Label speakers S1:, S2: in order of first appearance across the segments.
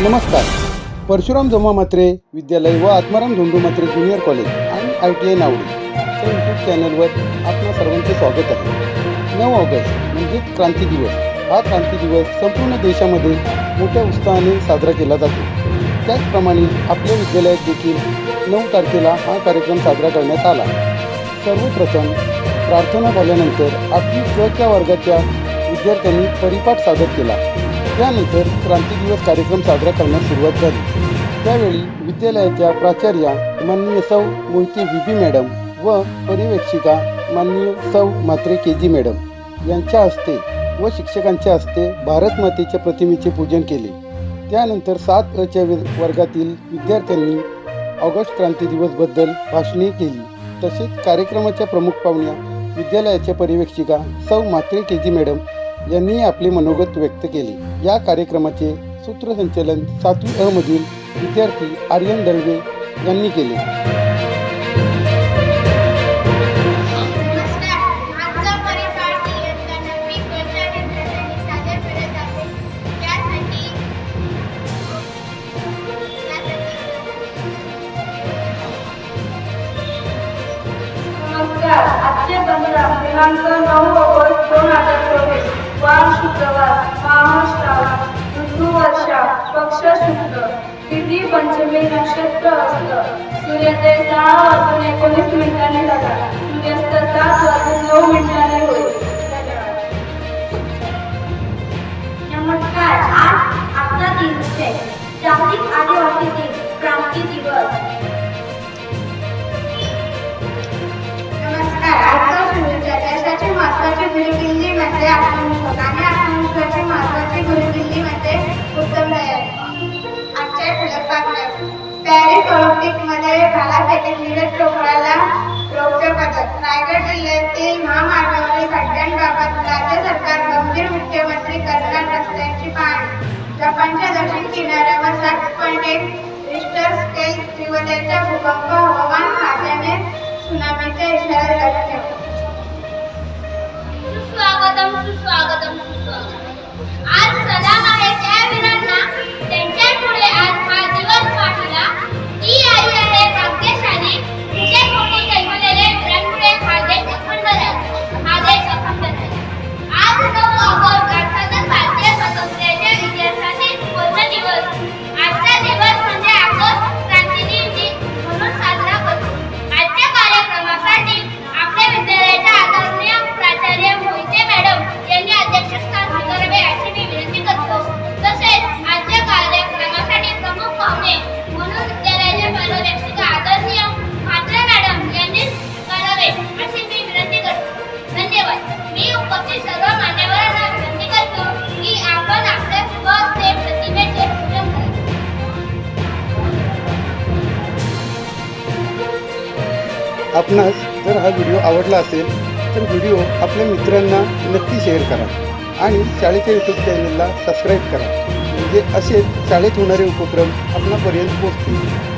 S1: नमस्कार. परशुराम जमा मात्रे विद्यालय व आत्माराम धोंडू मात्रे ज्युनियर कॉलेज आणि आय टी आय नावडी या यूट्यूब चॅनलवर आपणा सर्वांचे स्वागत आहे. नऊ ऑगस्ट म्हणजेच क्रांती दिवस. हा क्रांती दिवस संपूर्ण देशामध्ये मोठ्या उत्साहाने साजरा केला जातो. त्याचप्रमाणे आपल्या विद्यालयात देखील नऊ तारखेला हा कार्यक्रम साजरा करण्यात आला. सर्वप्रथम प्रार्थना झाल्यानंतर आपली स्वच्या वर्गाच्या विद्यार्थ्यांनी परिपाठ सादर केला. त्यानंतर क्रांती दिवस कार्यक्रम साजरा करण्यास सुरुवात झाली. त्यावेळी विद्यालयाच्या प्राचार्या माननीय सौ मोहिते व्ही मॅडम व पर्यवेक्षिका माननीय सौ मात्रे के जी मॅडम यांच्या हस्ते व शिक्षकांच्या हस्ते भारत मातेच्या प्रतिमेचे पूजन केले. त्यानंतर सात अच्या वर्गातील विद्यार्थ्यांनी ऑगस्ट क्रांती दिवसबद्दल भाषणे केली. तसेच कार्यक्रमाच्या प्रमुख पाहुण्या विद्यालयाच्या पर्यवेक्षिका सौ मात्रे के जी मॅडम यांनी आपले मनोगत व्यक्त केले. या कार्यक्रमाचे सूत्रसंचालन सातवी अ मधील विद्यार्थी आर्यन दळवे यांनी केले.
S2: नमस्कार. आजचा
S3: आजचे पंधरा दिनांक नऊ ऑगस्ट दोन हजार वार शुक्रवार माह श्रावण ऋतू वर्षा पक्ष शुक्ल तिथी पंचमी नक्षत्र असत. सूर्योदय सहा वाजून एकोणीस मिनिटांनी झाला
S2: सरकार गंभीर मुख्यमंत्री करणार रस्त्यांची पाहणी. जपानच्या दक्षिण किनाऱ्यावर सात पॉईंट एक रिस्टर स्केल तीव्रतेचा भूकंप हवामान खात्याने सुनामीचा इशारा जारी केला सुस्वागतम सुस्वागतम सुस्वागतम.
S1: आवडला असेल तर व्हिडिओ आपल्या मित्रांना नक्की शेअर करा आणि शाळेच्या यूट्यूब चॅनलला सबस्क्राईब करा. म्हणजे असेच शाळेत होणारे उपक्रम आपणापर्यंत पोहोचतील.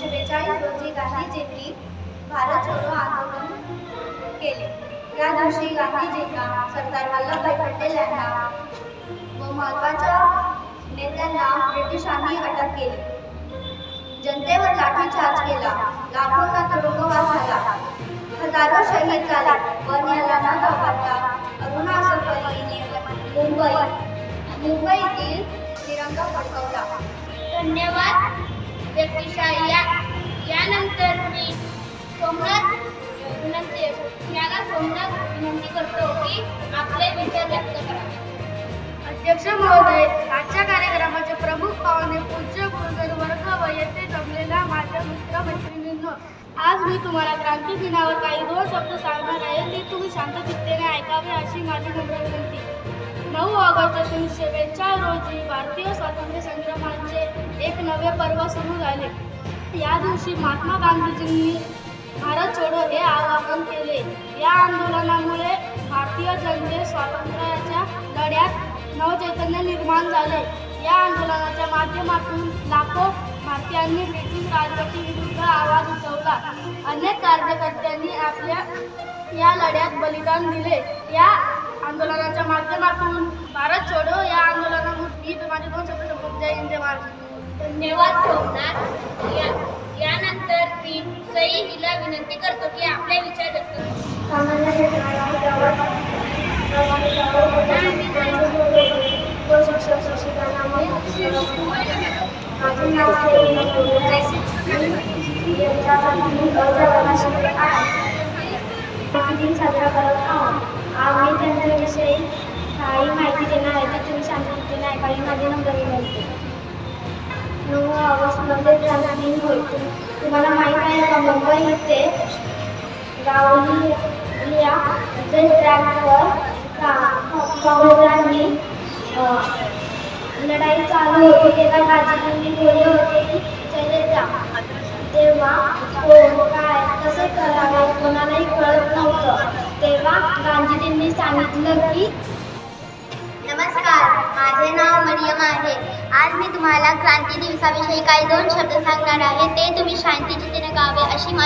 S4: एकोणीसशे बेचाळीस रोजी गांधीजींनी भारत छोडो आंदोलन केले. त्या दिवशी गांधीजींना सरदार वल्लभभाई पटेल यांना व महत्त्वाच्या नेत्यांना ब्रिटिशांनी अटक केली. जनतेवर लाठीचार्ज केला. लाखोंना तुरुंगवास झाला. हजारो शहीद झाले पण याला न घाबरता अरुणा सफरीने मुंबई मुंबईतील तिरंगा फडकवला.
S2: धन्यवाद. व्यक्तिशाही या यानंतर मी सोमनाथ विनंती याला सोमनाथ विनंती करतो की आपले विचार व्यक्त करावे
S4: अध्यक्ष महोदय आजच्या कार्यक्रमाचे प्रमुख पाहुणे पूज्य गुरुजन वर्ग व येथे जमलेला माझ्या मित्रमैत्रिणींनो आज मी तुम्हाला क्रांती दिनावर काही दोन शब्द सांगणार आहे ते तुम्ही शांत चित्तेने ऐकावे अशी माझी नम्र विनंती. नऊ ऑगस्ट एकोणीसशे बेचाळीस रोजी भारतीय स्वातंत्र्य संग्रामाचे एक नवे पर्व सुरू झाले. या दिवशी महात्मा गांधीजींनी भारत छोडो हे आवाहन केले. या आंदोलनामुळे भारतीय जनते स्वातंत्र्याच्या लढ्यात नवचैतन्य निर्माण झाले. या आंदोलनाच्या माध्यमातून लाखो भारतीयांनी ब्रिटिश राजवटीविरुद्ध आवाज उठवला. अनेक कार्यकर्त्यांनी आपल्या या लढ्यात बलिदान दिले. या आंदोलनाच्या माध्यमातून भारत छोडो या आंदोलनातून मी माझे दोन शब्द संपवतो. जय हिंद जय महाराष्ट्र
S2: धन्यवाद सोमनाथ. या यानंतर मी सई हिला विनंती करतो की आपले विचार व्यक्त
S4: माझे नाव दिन साजरा करत आहोत. आम्ही त्यांच्याविषयी काही माहिती देणार आहे ते तुम्ही शांततेने काही माझी नंबर मिळते नऊ ऑगस्टमध्ये क्रांती दिन होईल तुम्हाला माहीत आहे का मुंबई येथे गावली या ट्रॅकवर काँग्रेसांनी लढाई चालू होती तेव्हा गांधीजींनी बोलले होते की तेव्हा कोण काय कसे करावे कोणालाही कळत नव्हतं. तेव्हा गांधीजींनी सांगितलं की
S2: नमस्कार माझे नाव मरियम आहे. आज मी तुम्हाला क्रांती दिवसाविषयी काही दोन शब्द सांगणार आहे. ते तुम्ही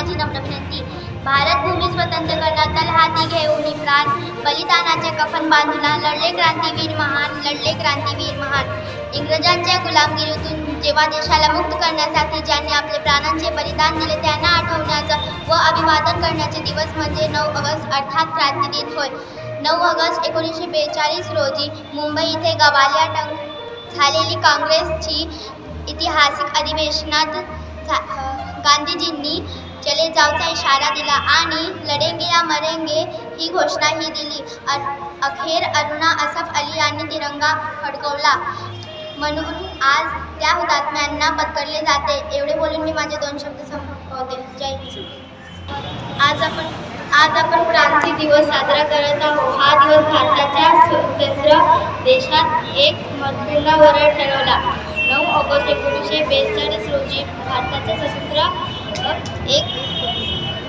S2: माझी नम्र विनंती. भारत भूमी स्वतंत्र करण्यात तलहाती घेऊन प्राण बलिदानाचे कफन बांधून लढले क्रांतीवीर महान लढले क्रांतीवीर महान. इंग्रजांच्या गुलामगिरीतून जेव्हा देशाला मुक्त करण्यासाठी ज्यांनी आपले प्राणांचे बलिदान दिले त्यांना आठवण्याचा व अभिवादन करण्याचे दिवस म्हणजे नऊ ऑगस्ट अर्थात क्रांती दिन होय. नऊ ऑगस्ट एकोणीसशे बेचाळीस रोजी मुंबई इथे गवालिया टंग झालेली काँग्रेसची ऐतिहासिक अधिवेशनात झा- गांधीजींनी चले जावचा इशारा दिला आणि लढेंगे या मरेंगे ही घोषणाही दिली. अखेर अरुणा असफ अली यांनी तिरंगा फडकवला. म्हणून आज त्या हुतात्म्यांना पत्करले जाते. एवढे बोलून मी माझे दोन शब्द संपवते. जय हिंद. आज आपण आज आपण क्रांती दिवस साजरा करत आहोत. हा दिवस भारताच्या स्वतंत्र देशात एक महत्त्वपूर्ण वरळ ठरवला. नऊ ऑगस्ट एकोणीसशे बेचाळीस रोजी भारताचे स्वतंत्र एक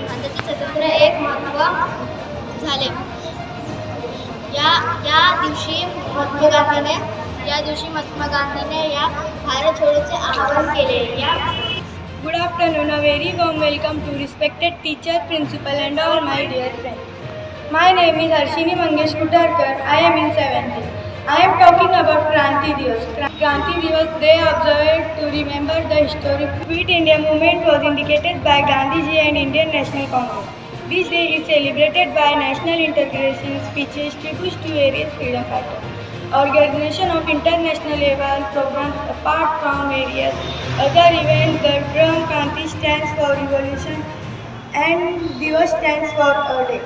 S2: भारताचे एक महत्त्व झाले. या या दिवशी महात्मा गांधीने या दिवशी महात्मा गांधीने या भारत छोडोचे आवाहन केले. या
S4: good afternoon a very warm welcome to respected teacher principal and all my dear friend my name is Harshini Mangesh Kutarkar I am in seventh I am talking about Kranti Divas. Kra- Kranti Divas, they observed to remember the historic Quit India movement was indicated by Gandhiji and Indian National Congress. This day is celebrated by national integration speeches, tributes to various freedom fighters. Organization of international level programs apart from various other events, the drum Kranti stands for revolution and Divas stands for a day.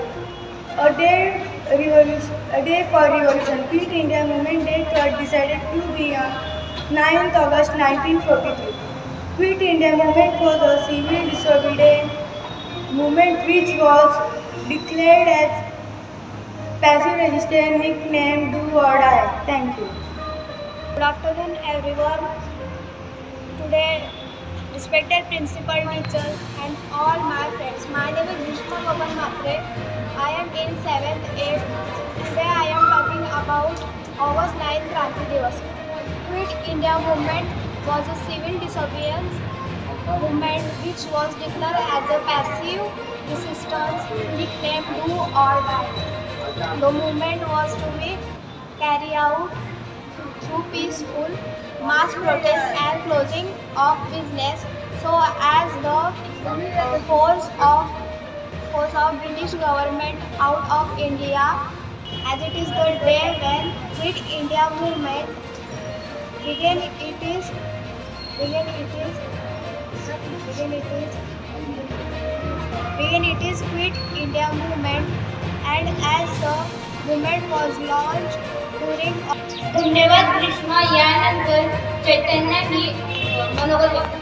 S4: A day, revolution, a day for revolution. Quit India movement date was decided to be on 9th August 1943. Quit India movement was a civil disobedience movement which was declared as passive resistance nicknamed Do or Die. Thank you. Good afternoon everyone. Today, respected principal teachers and all my friends. My name is Vishnu Mohan Matre. I am in 7th 8th. Today I am talking about August 9th
S2: Kranti Divas. Quit India movement was a civil disobedience movement which was declared as a passive resistance nicknamed do or die. The movement was to be carried out through peaceful mass protests and closing of business so as the uh, force of force of British government out of India as it is the day when Quit India movement began it is began it is began it is began it is Quit India movement and as the movement was launched during धन्यवाद ग्रीष्मा यानंतर चैतन्य ही मनोगत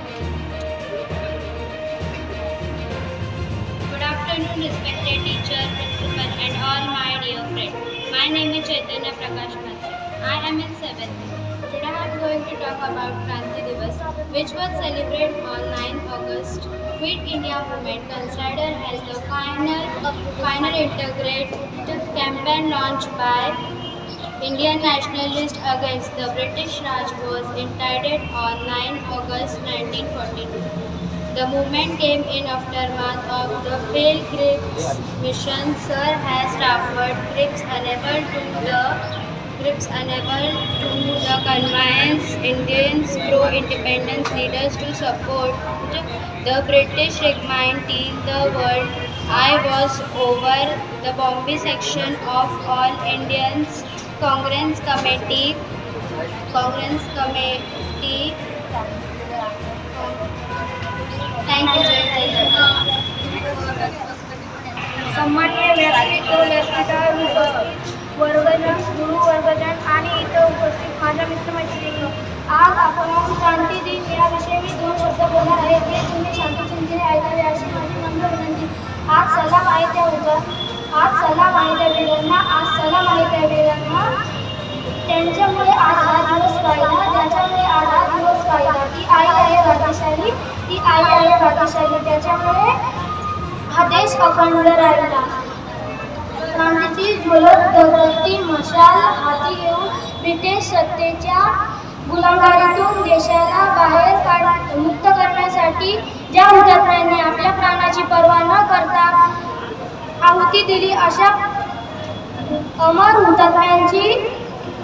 S2: afternoon, respected teacher, principal, and all my dear friends. My name is Chaitanya Prakash Matre. I am in 7th. Today I am going to talk about Kranti Divas, which was celebrated on 9th August. Quit India movement considered as the final, uh, final integrated campaign launched by Indian nationalists against the British Raj was indicted on 9 August 1942. The movement came in aftermath of the failed Cripps mission. Sir has Stafford Cripps unable to the Cripps unable to the convince Indians pro-independence leaders to support the British till the world I was over the Bombay section of All Indians Congress Committee Congress Committee
S4: सन्मान्य व्यासपीठ व्यासपीठावर उपस्थित वर्गजन गुरु वर्गजन आणि इतर उपस्थित. माझ्या मित्रमैत्रिणी आज आपण शांती दिन याविषयी मी दोन शब्द बोलणार आहे. ते तुम्ही शांतचिंतेने ऐकावे अशी माझी नम्र विनंती. आज सलाम आहे त्या उद्या आज सलाम आहे त्या वीरांना आज सलाम आहे त्या वीरांना त्यांच्यामुळे आज हा दिवस पाहिला त्याच्यामुळे आज हा आहे त्याच्यामुळे हा देश अखंड राहिला. क्रांतीची ज्वलत दगडती मशाल हाती घेऊन ब्रिटिश सत्तेच्या गुलामगारीतून देशाला बाहेर काढ मुक्त करण्यासाठी ज्या हुतात्म्यांनी आपल्या प्राणाची पर्वा न करता आहुती दिली अशा अमर हुतात्म्यांची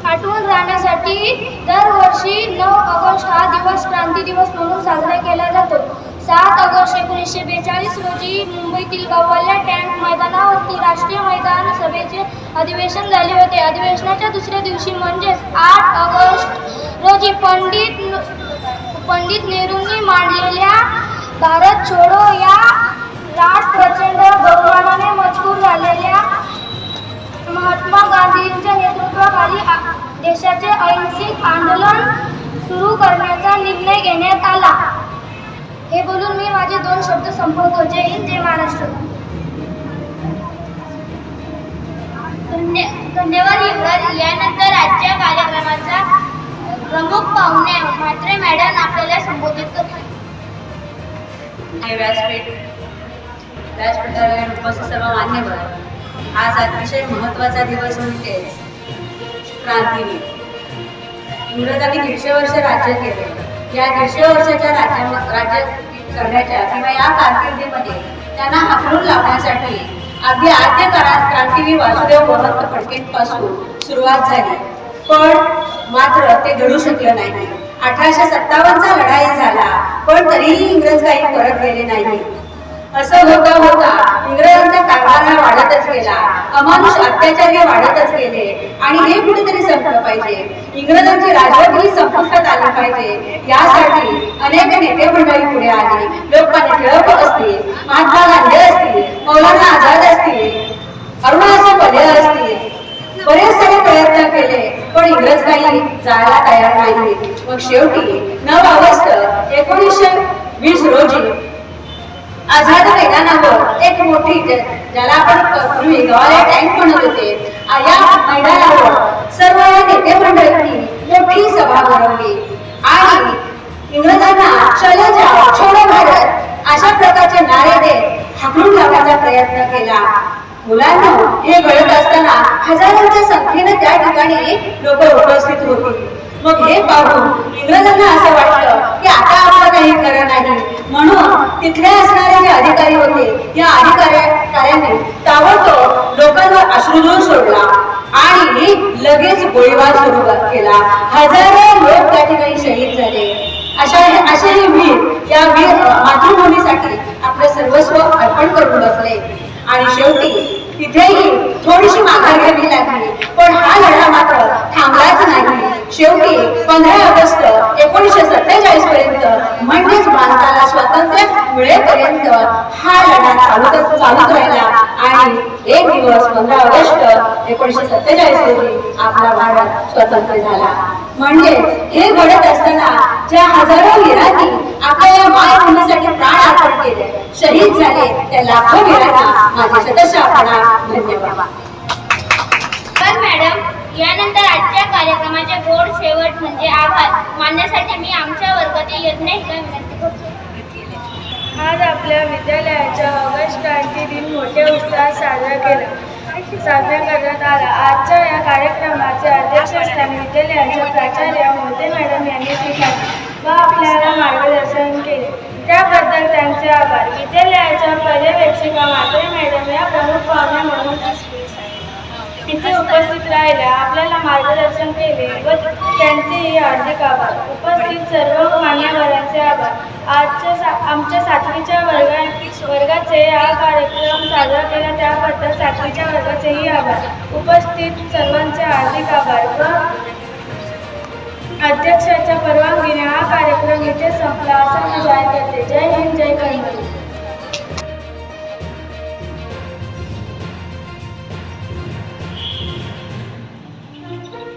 S4: आठवण राहण्यासाठी दरवर्षी नऊ ऑगस्ट हा दिवस क्रांती दिवस म्हणून साजरा केला जातो. सात ऑगस्ट एकोणीसशे बेचाळीस रोजी मुंबईतील गव्हाल्या टँक मैदानावरती राष्ट्रीय मैदान सभेचे अधिवेशन झाले होते. अधिवेशनाच्या दुसऱ्या दिवशी म्हणजेच आठ ऑगस्ट रोजी पंडित पंडित नेहरूंनी मांडलेल्या भारत छोडो या राज प्रचंड बहुमानाने मजबूर झालेल्या महात्मा गांधींच्या नेतृत्वाखाली आ- देशाचे अहिंसिक आंदोलन सुरू करण्याचा निर्णय घेण्यात आला. हे बोलून मी माझे दोन शब्द संपवतो. जय हिंद जय महाराष्ट्र.
S2: धन्य धन्यवाद युवराज. यानंतर आजच्या कार्यक्रमाचा प्रमुख पाहुणे मात्र मॅडम आपल्याला संबोधित करतील.
S5: व्यासपीठ व्यासपीठावर उपस्थित सर्व मान्यवर आज अतिशय महत्त्वाचा दिवस म्हणजे क्रांती इंग्रजांनी दीडशे वर्ष राज्य केले. या दीडशे वर्षाच्या राज्या राज्य करण्याच्या किंवा या कारकिर्दीमध्ये त्यांना हाकलून लावण्यासाठी अगदी आद्य काळात क्रांतीवीर वासुदेव बळवंत फडकेंपासून सुरुवात झाली. पण मात्र ते घडू शकलं नाही. अठराशे सत्तावन्नचा लढाई झाला पण तरीही इंग्रज काही परत गेले नाही असं होता होता इंग्रजांचा कारभार वाढतच गेला. अमानुष अत्याचार हे वाढतच गेले. आणि हे कुठेतरी संपलं पाहिजे. इंग्रजांची राजवट ही संपुष्टात आली पाहिजे. यासाठी अनेक नेते मंडळी पुढे आली. लोकमान्य टिळक असतील महात्मा गांधी असतील मौलाना आझाद असतील अरुणाचे पले असतील. बरेच सारे प्रयत्न केले पण इंग्रज काही जायला तयार नाही मग शेवटी नऊ ऑगस्ट एकोणीसशे वीस रोजी आझाद मैदानावर एक मोठी ज्याला आपण पूर्वी गव्हाला टँक म्हणत होते या मैदानावर सर्व या नेते मंडळांनी मोठी सभा भरवली आणि इंग्रजांना चलो जाओ छोडो भारत अशा प्रकारचे नारे देत हाकलून लावण्याचा प्रयत्न केला. मुलांना हे घडत असताना हजारोच्या संख्येने त्या ठिकाणी लोक उपस्थित होती. मग हे पाहून इंग्रजांना असं वाटलं की आता आपलं काही खरं नाही. म्हणून तिथले असणारे जे अधिकारी होते या अधिकाऱ्यांनी ताबडतोब लोकांवर अश्रुधूर सोडला आणि लगेच गोळीबार सुरू केला. हजारो लोक त्या ठिकाणी शहीद झाले. अशा असे हे वीर या वीर मातृभूमीसाठी आपलं सर्वस्व अर्पण करून बसले आणि शेवटी तिथेही थोडीशी माघार घ्यावी लागली. पण हा लढा मात्र थांबलाच नाही. शेवटी पंधरा ऑगस्ट एकोणीसशे सत्तेचाळीस पर्यंत म्हणजेच भारताला स्वातंत्र्य मिळेपर्यंत हा लढा चालू चालूच राहिला. आणि एक दिवस पंधरा ऑगस्ट एकोणीसशे सत्तेचाळीस रोजी आपला भारत स्वतंत्र झाला. म्हणजे हे घडत असताना ज्या हजारो वीरांनी आपल्या या मायभूमीसाठी प्राण अर्पण केले शहीद झाले त्या लाखो वीरांना माझे आपण धन्यवाद.
S6: मॅडम यानंतर आजच्या कार्यक्रमाचे गोड शेवट म्हणजे आभार. मानण्यासाठी मी आमच्या वर्गातील यज्ञेशला विनंती करतो.
S7: आज आपल्या विद्यालयाच्या ऑगस्ट क्रांती दिन मोठ्या उत्साहात साजरा केला. साजरा करण्यात आला. आजच्या या कार्यक्रमाचे अध्यक्षस्थान विद्यालयाच्या प्राचार्य मोते मॅडम यांनी स्वीकारले व आपल्याला मार्गदर्शन केले. त्याबद्दल त्यांचे आभार. विद्यालयाच्या पर्यवेक्षिका मात्रे मॅडम या इथे उपस्थित राहिल्या आपल्याला मार्गदर्शन केले व त्यांचेही हार्दिक आभार. उपस्थित सर्व मान्यवरांचे आभार. आजच्या सा आमच्या सातवीच्या वर्गा वर्गाचे हा कार्यक्रम साजरा केला त्याबद्दल सातवीच्या वर्गाचेही आभार. उपस्थित सर्वांचे हार्दिक आभार व अध्यक्षाच्या परवानगीने हा कार्यक्रम इथे संपला. असं मी जाहीर करते. जय हिंद जय कर्मवीर